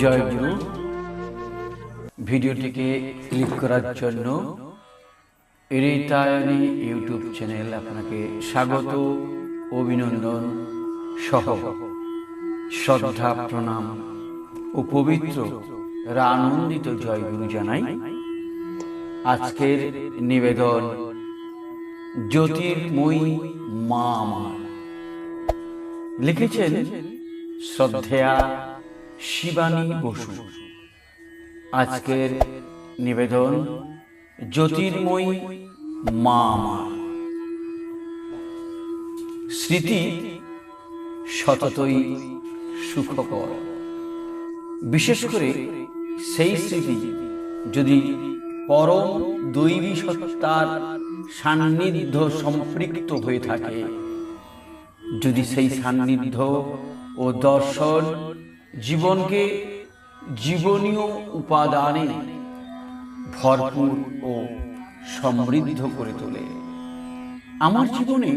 জয় গুরু। ভিডিওটিকে ক্লিক করার জন্য রিতায়নী ইউটিউব চ্যানেল আপনাকে স্বাগত, অভিনন্দন সহ। শ্রদ্ধা, প্রণাম ও পবিত্র আনন্দিত জয় গুরু জানাই। আজকের নিবেদন জ্যোতির্ময়ী মা আমার। লিখেছেন শ্রদ্ধেয়া শিবানী বসু। আজকের নিবেদন জ্যোতির্ময়ী মা আমার। স্মৃতি সততই সুখকর। বিশেষ করে সেই স্মৃতি যদি পরম দৈবী সত্তার সান্নিধ্য সম্পৃক্ত হয়ে থাকে। যদি সেই সান্নিধ্য ও দর্শন জীবনকে জীবনীয় উপাদানে ভরপুর ও সমৃদ্ধ করে তোলে। আমার জীবনে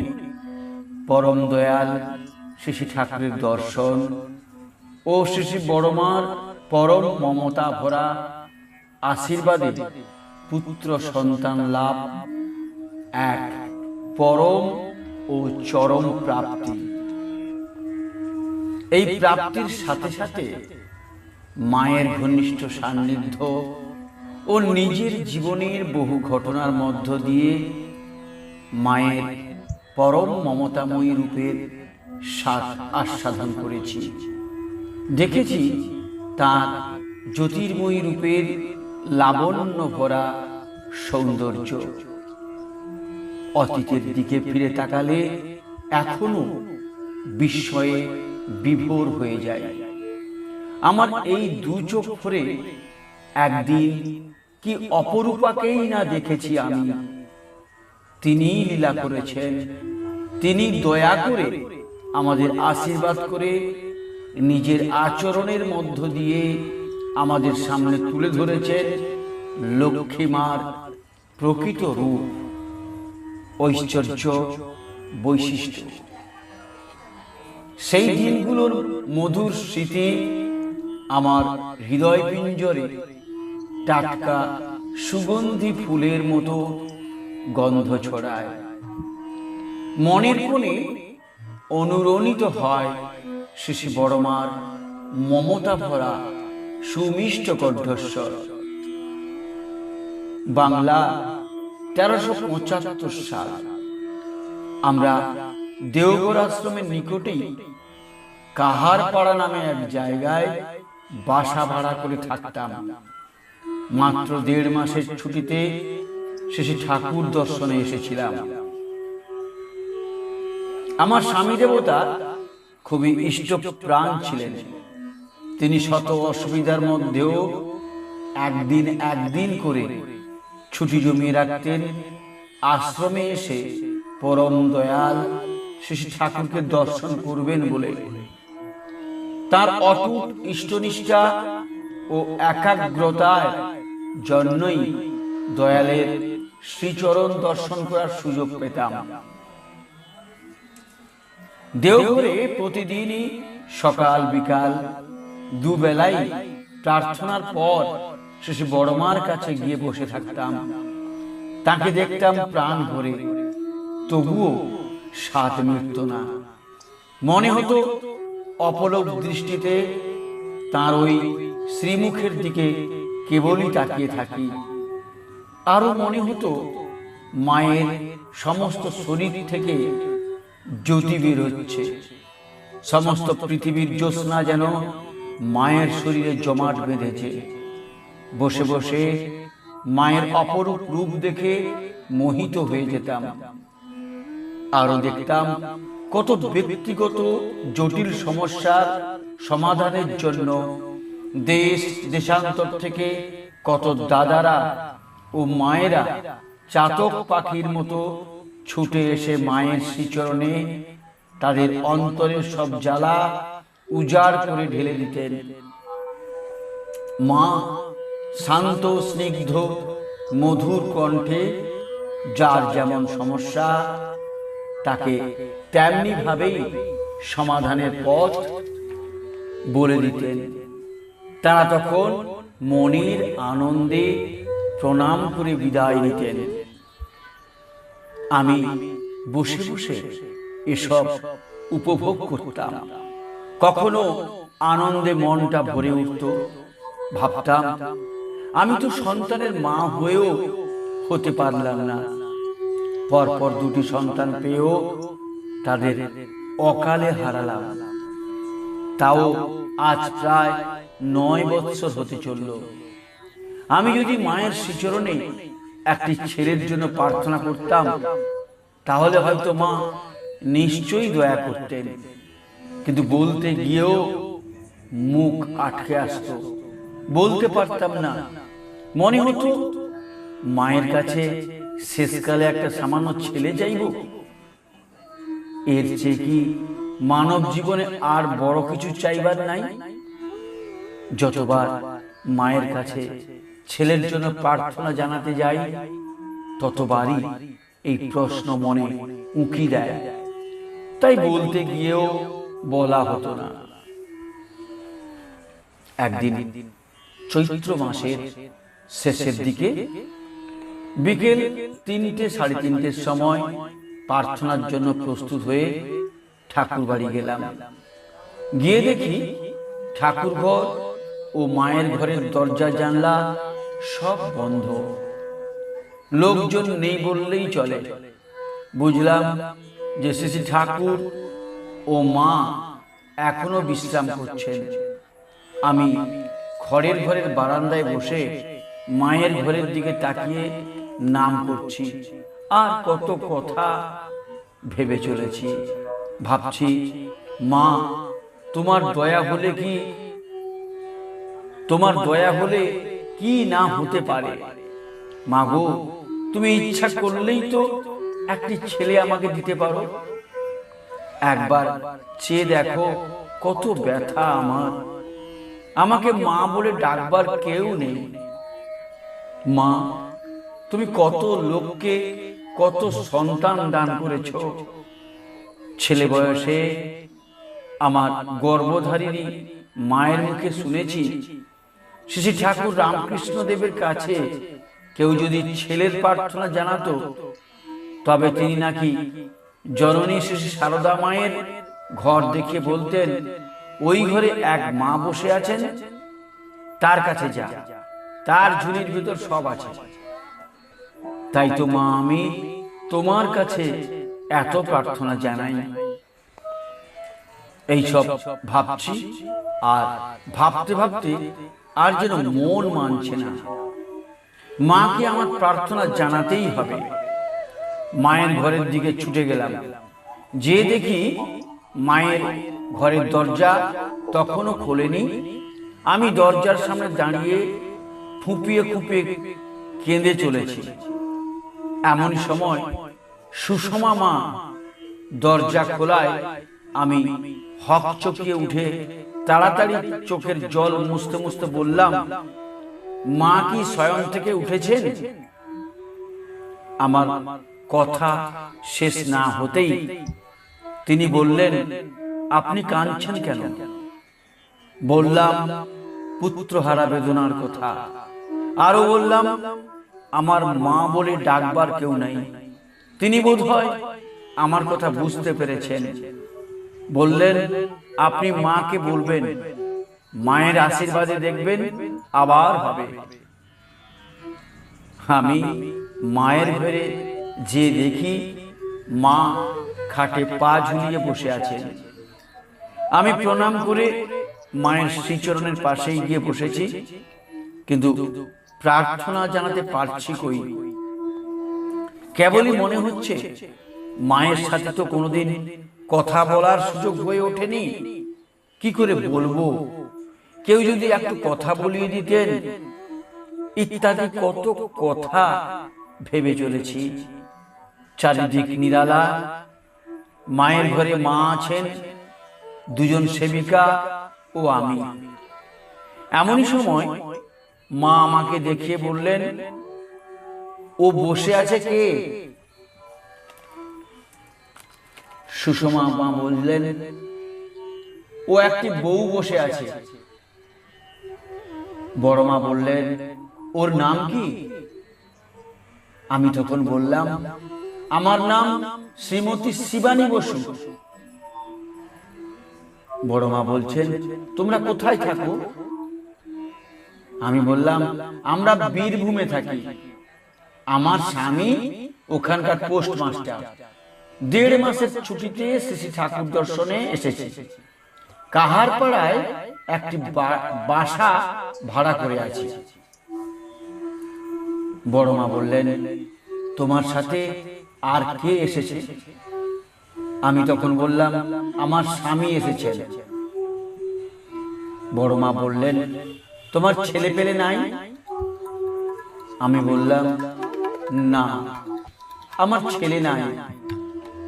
পরম দয়াল শিশি ঠাকুরের দর্শন ও শিশি বড়মার পরম মমতা ভরা আশীর্বাদে পুত্র সন্তান লাভ এক পরম ও চরম প্রাপ্তি। এই প্রাপ্তির সাথে সাথে মায়ের ঘনিষ্ঠ সান্নিধ্য ও নিজের জীবনের বহু ঘটনার মধ্য দিয়ে মায়ের পরম মমতাময়ী রূপের স্বাদ আস্বাদন করেছি। দেখেছি তার জ্যোতির্ময়ী রূপের লাবণ্য ভরা সৌন্দর্য। অতীতের দিকে ফিরে তাকালে এখনও বিস্ময়ে বিভোর হয়ে যায়। আমার এই দু চোখ একদিন কি অপরূপাকেই না দেখেছি আমি। তিনি লীলা করেছেন, তিনি দয়া করে আমাদের আশীর্বাদ করে নিজের আচরণের মধ্য দিয়ে আমাদের সামনে তুলে ধরেছেন লক্ষ্মীমার প্রকৃত রূপ। ঐশ্বর্য বৈশিষ্ট্য। সেই দিনগুলোর মধুর স্মৃতি আমার হৃদয় পিঞ্জরে টাটকা সুগন্ধি ফুলের মতো গন্ধ ছড়ায়। মনের কোণে অনুরণিত হয় শিশু বড়মার মমতা ভরা সুমিষ্ট কণ্ঠস্বর। বাংলা তেরোশো পঁচাত্তর সাল আমরা দেওঘর আশ্রমের নিকটেই কাহারপাড়া নামে এক জায়গায় বাসা ভাড়া করে থাকতাম। মাত্র দেড় মাসের ছুটিতে শেষে ঠাকুর দর্শনে এসেছিলাম। আমার স্বামী দেবতা খুবই ইষ্ট প্রাণ ছিলেন। তিনি শত অসুবিধার মধ্যেও একদিন একদিন করে ছুটি জমিয়ে রাখতেন। আশ্রমে এসে পরম দয়াল শিশু ঠাকুরকে দর্শন করবেন বলে। তার অটুট ইষ্টনিষ্ঠা ও একাগ্রতার জন্যই দয়ালের শ্রীচরণ দর্শন করার সুযোগ পেতাম। দেওঘরে প্রতিদিনই সকাল বিকাল দুবেলাই প্রার্থনার পর শেষে বড় মার কাছে গিয়ে বসে থাকতাম। তাকে দেখতাম প্রাণ ভরে। তবুও স্বাদ মিটত না। মনে হতো অপলক দৃষ্টিতে তার ওই শ্রীমুখের দিকে কেবলই তাকিয়ে থাকি। আরও মনে হতো মায়ের সমস্ত শরীর থেকে জ্যোতি বের হচ্ছে সমস্ত পৃথিবীর জ্যোৎস্না যেন মায়ের শরীরে জমাট বেঁধেছে। বসে বসে মায়ের অপরূপ রূপ দেখে মোহিত হয়ে যেতাম। আরও দেখতাম কত ব্যক্তিগত জটিল সমস্যার সমাধানের জন্য দেশ, দেশান্তর থেকে কত দাদারা ও মায়েরা চাতক পাখির মতো ছুটে এসে মায়ের শ্রীচরণে তাদের অন্তরের সব জ্বালা উজাড় করে ঢেলে দিতেন। মা শান্ত, স্নিগ্ধ, মধুর কণ্ঠে যার যেমন সমস্যা, তাকে তেমনি ভাবেই সমাধানের পথ বলে দিতেন। তারা তখন মনির আনন্দে প্রণাম করে বিদায় নিতেন। আমি বসে বসে এসব উপভোগ করতাম। কখনো আনন্দে মনটা ভরে উঠত। ভাবতাম আমি তো সন্তানের মা হয়েও হতে পারলাম না। পরপর দুটি সন্তান পেয়েও তাদের অকালে হারালাম। তাও আজ প্রায় নয় বৎসর হতে চলল। আমি যদি মায়ের শ্রীচরণে একটি ছেলের জন্য প্রার্থনা করতাম, তাহলে হয়তো মা নিশ্চয়ই দয়া করতেন। কিন্তু বলতে গিয়েও মুখ আটকে আসতো। বলতে পারতাম না মনে হতো, মায়ের কাছে শেষকালে একটা সামান্য ছেলে চাইব এর চেয়ে কি মানব জীবনে আর বড় কিছু চাইবার নাই? যতবার মায়ের কাছে ছেলের জন্য প্রার্থনা জানাতে যাই, ততবারই এই প্রশ্ন মনে উঁকি দেয়। তাই বলতে গিয়েও বলা হতো না। একদিন চৈত্র মাসের শেষের দিকে বিকেল তিনটে সাড়ে তিনটের সময় প্রার্থনার জন্য প্রস্তুত হয়ে ঠাকুর বাড়ি গেলাম। গিয়ে দেখি ঠাকুর ঘর ও মায়ের ঘরের দরজা জানলা সব বন্ধ। লোকজন নেই বললেই চলে। বুঝলাম যে শ্রী ঠাকুর ও মা এখনও বিশ্রাম করছেন। আমি খড়ের ঘরের বারান্দায় বসে মায়ের ঘরের দিকে তাকিয়ে নাম করছি। আর কত কথা ভেবে চলেছি। ভাবছি, মা, তোমার দয়া হলে কি, তোমার দয়া হলে কি না হতে পারে? মা গো, তুমি ইচ্ছা করলেই তো একটি ছেলে আমাকে দিতে পারো। একবার চেয়ে দেখো কত ব্যথা আমার। আমাকে মা বলে ডাকবার কেউ নেই। মা, তুমি কত লোককে কত সন্তান দান করেছ। ছেলে বয়সে আমার গর্ভধারিণী মায়ের মুখে শুনেছি, শ্রী ঠাকুর রামকৃষ্ণ দেবের কাছে কেউ যদি ছেলের প্রার্থনা জানাতো, তবে তিনি নাকি জননী শ্রী সারদা মায়ের ঘর দেখে বলতেন, ওই ঘরে এক মা বসে আছেন, তার কাছে যা। তার ঝুলির ভিতর সব আছে। তাই তো মা, আমি তোমার কাছে এত প্রার্থনা জানাই। এইসব ভাবছি আর ভাবতে ভাবতে আর যেন মন মানছে না। মাকে আমার প্রার্থনা জানাতেই হবে। মায়ের ঘরের দিকে ছুটে গেলাম। যে দেখি মায়ের ঘরের দরজা তখনও খোলেনি। আমি দরজার সামনে দাঁড়িয়ে ফুপিয়ে ফুপিয়ে কেঁদে চলেছি। এমন সময় সুষমা মা দরজা খোলায় আমি হক চকিয়ে উঠে তাড়াতাড়ি চোখের জল মুছতে মুছতে বললাম, মা কি স্বয়ং থেকে উঠেছেন? আমার কথা শেষ না হতেই তিনি বললেন, আপনি কাঁদছেন কেন? বললাম, পুত্রহারা বেদনার কথা। আরও বললাম, আমার মা বলে ডাকবার কেউ নাই। তিনি বোধ হয় আমার কথা বুঝতে পেরেছেন। বললেন, আপনি মাকে বলবেন, মায়ের আশীর্বাদে দেখবেন আবার হবে। আমি মায়ের ঘরে যে দেখি, মা খাটে পা ঝুলিয়ে বসে আছেন আমি প্রণাম করে মায়ের শ্রীচরণের পাশেই গিয়ে বসেছি। কিন্তু প্রার্থনা জানাতে পারছি কই? কেবলই মনে হচ্ছে মায়ের সাথে তো কোনোদিন কথা বলার সুযোগ হয়ে ওঠেনি। কি করে বলব? কেউ যদি একটু কথা বলিয়ে দিতেন, ইত্যাদি কত কথা ভেবে চলেছি। চারিদিক নিরালা, মায়ের ঘরে মা আছেন, দুজন সেবিকা ও আমি। এমনই সময় মা আমাকে দেখিয়ে বললেন, ও বসে আছে কে? সুষমা মা বললেন, ও একটি বউ বসে আছে। বড় মা বললেন, ওর নাম কি? আমি তখন বললাম, আমার নাম শ্রীমতী শিবানী বসু। বড় মা বলছেন, তোমরা কোথায় থাকো? আমি বললাম, আমরা বীরভূমে থাকি। আমার স্বামী ওখানকার পোস্ট মাস্টার দেড় মাসের ছুটিতে শ্রী ঠাকুর দর্শনে এসেছে। কাহার পাড়ায় একটি বাসা ভাড়া করে আছে। বড় মা বললেন, তোমার সাথে আর কে এসেছে? আমি তখন বললাম, আমার স্বামী এসেছেন। বড় মা বললেন তোমার ছেলে পেলে নাই? আমি বললাম, না, আমার ছেলে নাই।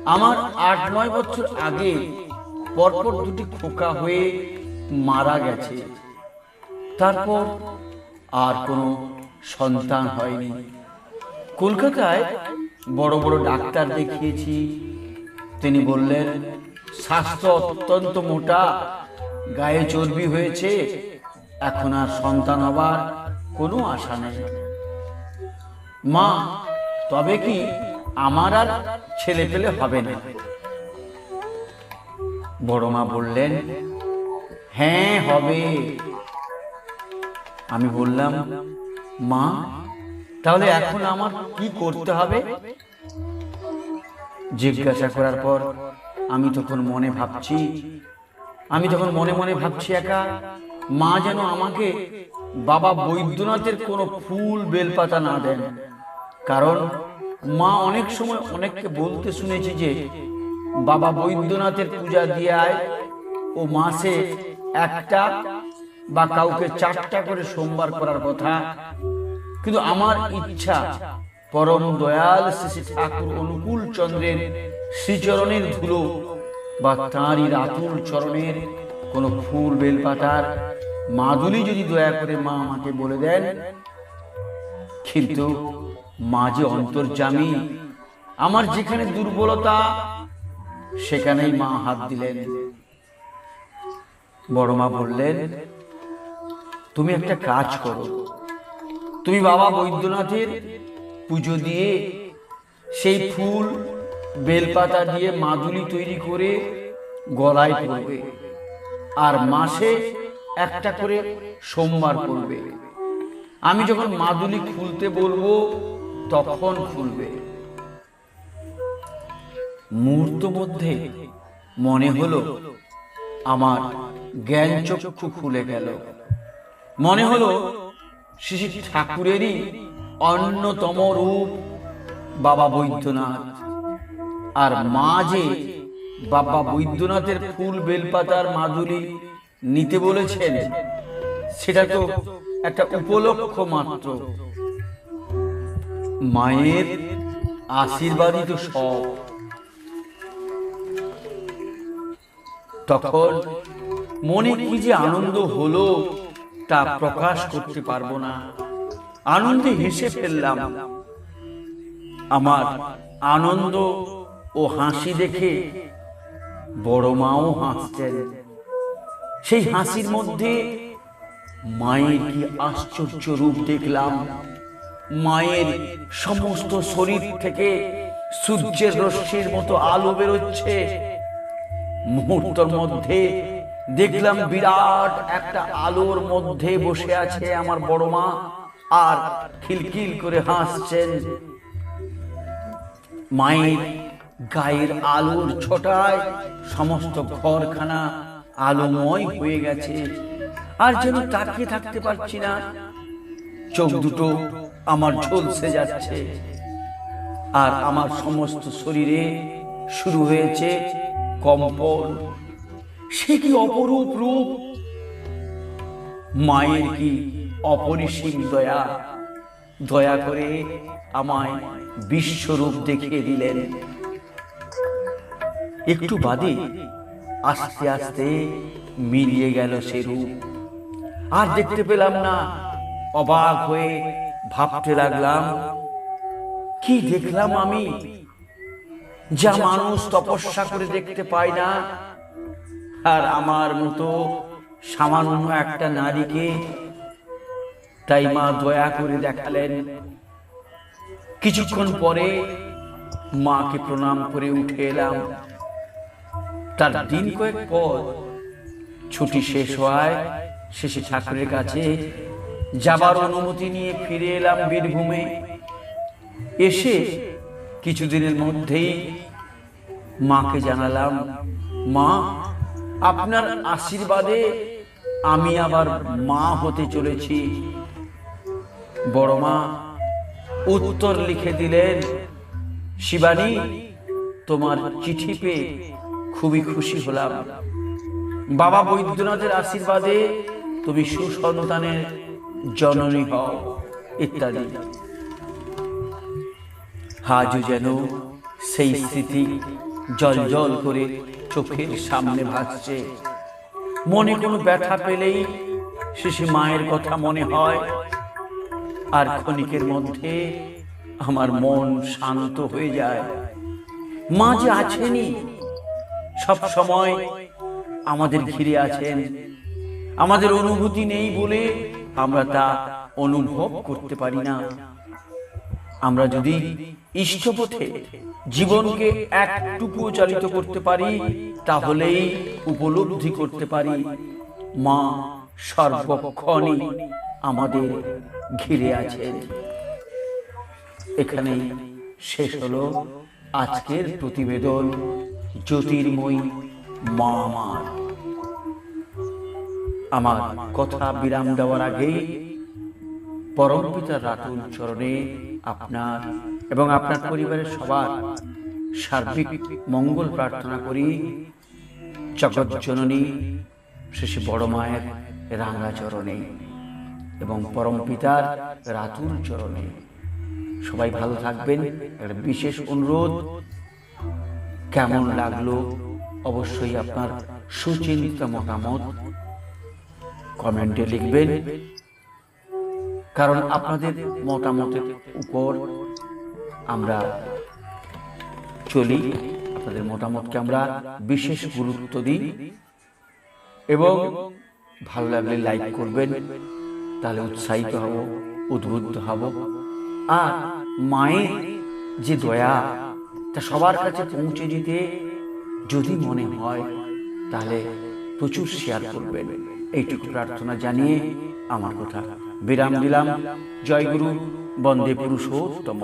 আমার আট নয় বছর আগে পরপর দুটি খোকা হয়ে মারা গেছে। তারপর আর কোনো সন্তান হয়নি। কলকাতায় বড় বড় ডাক্তার দেখিয়েছি। তিনি বললেন, স্বাস্থ্য অত্যন্ত মোটা, গায়ে চর্বি হয়েছে এখন আর সন্তান হবার কোনো আশা নেই। মা, তবে কি আমার আর ছেলে পেলে হবে না? বড় মা বললেন হ্যাঁ হবে। আমি বললাম, মা, তাহলে এখন আমার কি করতে হবে? জিজ্ঞাসা করার পর আমি তখন মনে ভাবছি, আমি তখন মনে মনে ভাবছি, একা মা যেন আমাকে বাবা বৈদ্যনাথের কোনো ফুল বেলপাতা না দেন। কারণ মা অনেক সময় অনেককে বলতে শুনেছি যে, বাবা বৈদ্যনাথের পূজা দিয়ে আয় ও মাসে একটা বা কাউকে চারটা করে সোমবার করার কথা। কিন্তু আমার ইচ্ছা, পরম দয়াল শ্রী ঠাকুর অনুকূল চন্দ্রের শ্রীচরণের ধুলো বা তাঁরই রাতুল চরণের কোনো ফুল বেলপাতার মাদুলি যদি দয়া করে মা আমাকে বলে দেন। কিন্তু মা যে অন্তর্জামী, আমার যেখানে দুর্বলতা, সেখানেই মা হাত দিলেন। বড় মা বললেন, তুমি একটা কাজ করো। তুমি বাবা বৈদ্যনাথের পুজো দিয়ে সেই ফুল, বেলপাতা দিয়ে মাদুলি তৈরি করে গলায় পরবে। আর মাসে একটা করে সোমবার করবে আমি যখন মাদুলি খুলতে বলব, তখন খুলবে। মুহূর্ত মধ্যে মনে হলো, আমার জ্ঞান চক্ষু খুলে গেল। মনে হলো, শ্রী ঠাকুরেরই অন্যতম রূপ বাবা বৈদ্যনাথ। আর মা যে বাবা বৈদ্যনাথের ফুল বেলপাতার মাধুরী নিতে বলেছেন। সেটা তো একটা উপলক্ষ মাত্র। মায়ের আশীর্বাদই তো সব তখন মনে কি যে আনন্দ হলো তা প্রকাশ করতে পারব না। আনন্দে হেসে ফেললাম। আমার আনন্দ ও হাসি দেখে বড় মাও হাসছেন সেই হাসির মধ্যে মায়ের কি আশ্চর্য রূপ দেখলাম। মায়ের সমস্ত শরীর থেকে সূর্যের রশ্মির মতো আলো বেরোচ্ছে। মুহূর্তের মধ্যে দেখলাম বিরাট একটা আলোর মধ্যে বসে আছে আমার বড় মা আর খিলখিল করে হাসছেন। মায়ের গায়ের আলোর ছটায় সমস্ত ঘরখানা আলোময় হয়ে গেছে। আর যেন তাকিয়ে থাকতে পারছি না। চোখ দুটো আমার ঝলসে যাচ্ছে। আর আমার সমস্ত শরীরে শুরু হয়েছে কম্পন। সে কি অপরূপ রূপ? মায়ের কি অপরিসীম দয়া? দয়া করে আমায় বিশ্বরূপ দেখিয়ে দিলেন। একটু বাদে আস্তে আস্তে মিলিয়ে গেল সে রূপ। আর দেখতে পেলাম না, অবাক হয়ে ভাবতে লাগলাম, কি দেখলাম আমি? যা মানুষ তপস্যা করে দেখতে পায় না। আর আমার মতো সামান্য একটা নারীকে তাই মা দয়া করে দেখালেন। কিছুক্ষণ পরে মাকে প্রণাম করে উঠে এলাম। তার দিন কয়েক পর ছুটি শেষ হওয়ায় শেষে ঠাকুরের কাছে যাবার অনুমতি নিয়ে ফিরে এলাম বীরভূমে। এসে কিছুদিনের মধ্যেই মাকে জানালাম, মা, আপনার আশীর্বাদে আমি আবার মা হতে চলেছি। বড় মা উত্তর লিখে দিলেন, শিবানী, তোমার চিঠি পেয়ে খুবই খুশি হলাম। বাবা বৈদ্যনাথের আশীর্বাদে তুমি সুসন্তানের জননী হও, ইত্যাদি। আজও যেন সেই স্মৃতি জল জল করে চোখের সামনে ভাসছে। মনে কোনো ব্যথা পেলেই শেষে মায়ের কথা মনে হয়। আর ক্ষণিকের মধ্যে আমার মন শান্ত হয়ে যায়। মা যে আছেনই সব সময় আমাদের ঘিরে আছেন। আমাদের অনুভূতি নেই বলে আমরা তা অনুভব করতে পারি না। আমরা যদি ইষ্টপথে জীবনকে একটুকু চালিত করতে পারি, তাহলেই উপলব্ধি করতে পারি। মা সর্বক্ষণই আমাদের ঘিরে আছেন। এখানেই শেষ হলো আজকের প্রতিবেদন। জ্যোতির্ময়ী মা আমার। আমার কথা বিরাম দেওয়ার আগেই পরম পিতার রাতুল চরণে আপনার এবং আপনার পরিবারের সবার সার্বিক মঙ্গল প্রার্থনা করি। জগৎ শেষে বড় মায়ের রাঙা চরণে এবং পরম পিতার রাতুল চরণে। সবাই ভালো থাকবেন। একটা বিশেষ অনুরোধ কেমন লাগল? অবশ্যই আপনার সুচিন্তিত মতামত কমেন্টে লিখবেন। কারণ আপনাদের মতামতের উপর আমরা চলি আপনাদের মতামতকে আমরা বিশেষ গুরুত্ব দিই। এবং ভালো লাগলে লাইক করবেন তাহলে উৎসাহিত হব উদ্বুদ্ধ হব। আর মায়ের যে দয়া তা সবার কাছে পৌঁছে দিতে যদি মনে হয়, তাহলে প্রচুর শেয়ার করবেন। এইটুকু প্রার্থনা জানিয়ে আমার কথা বিরাম দিলাম। জয়গুরু, বন্দে পুরুষ বন্দে পুরুষোত্তম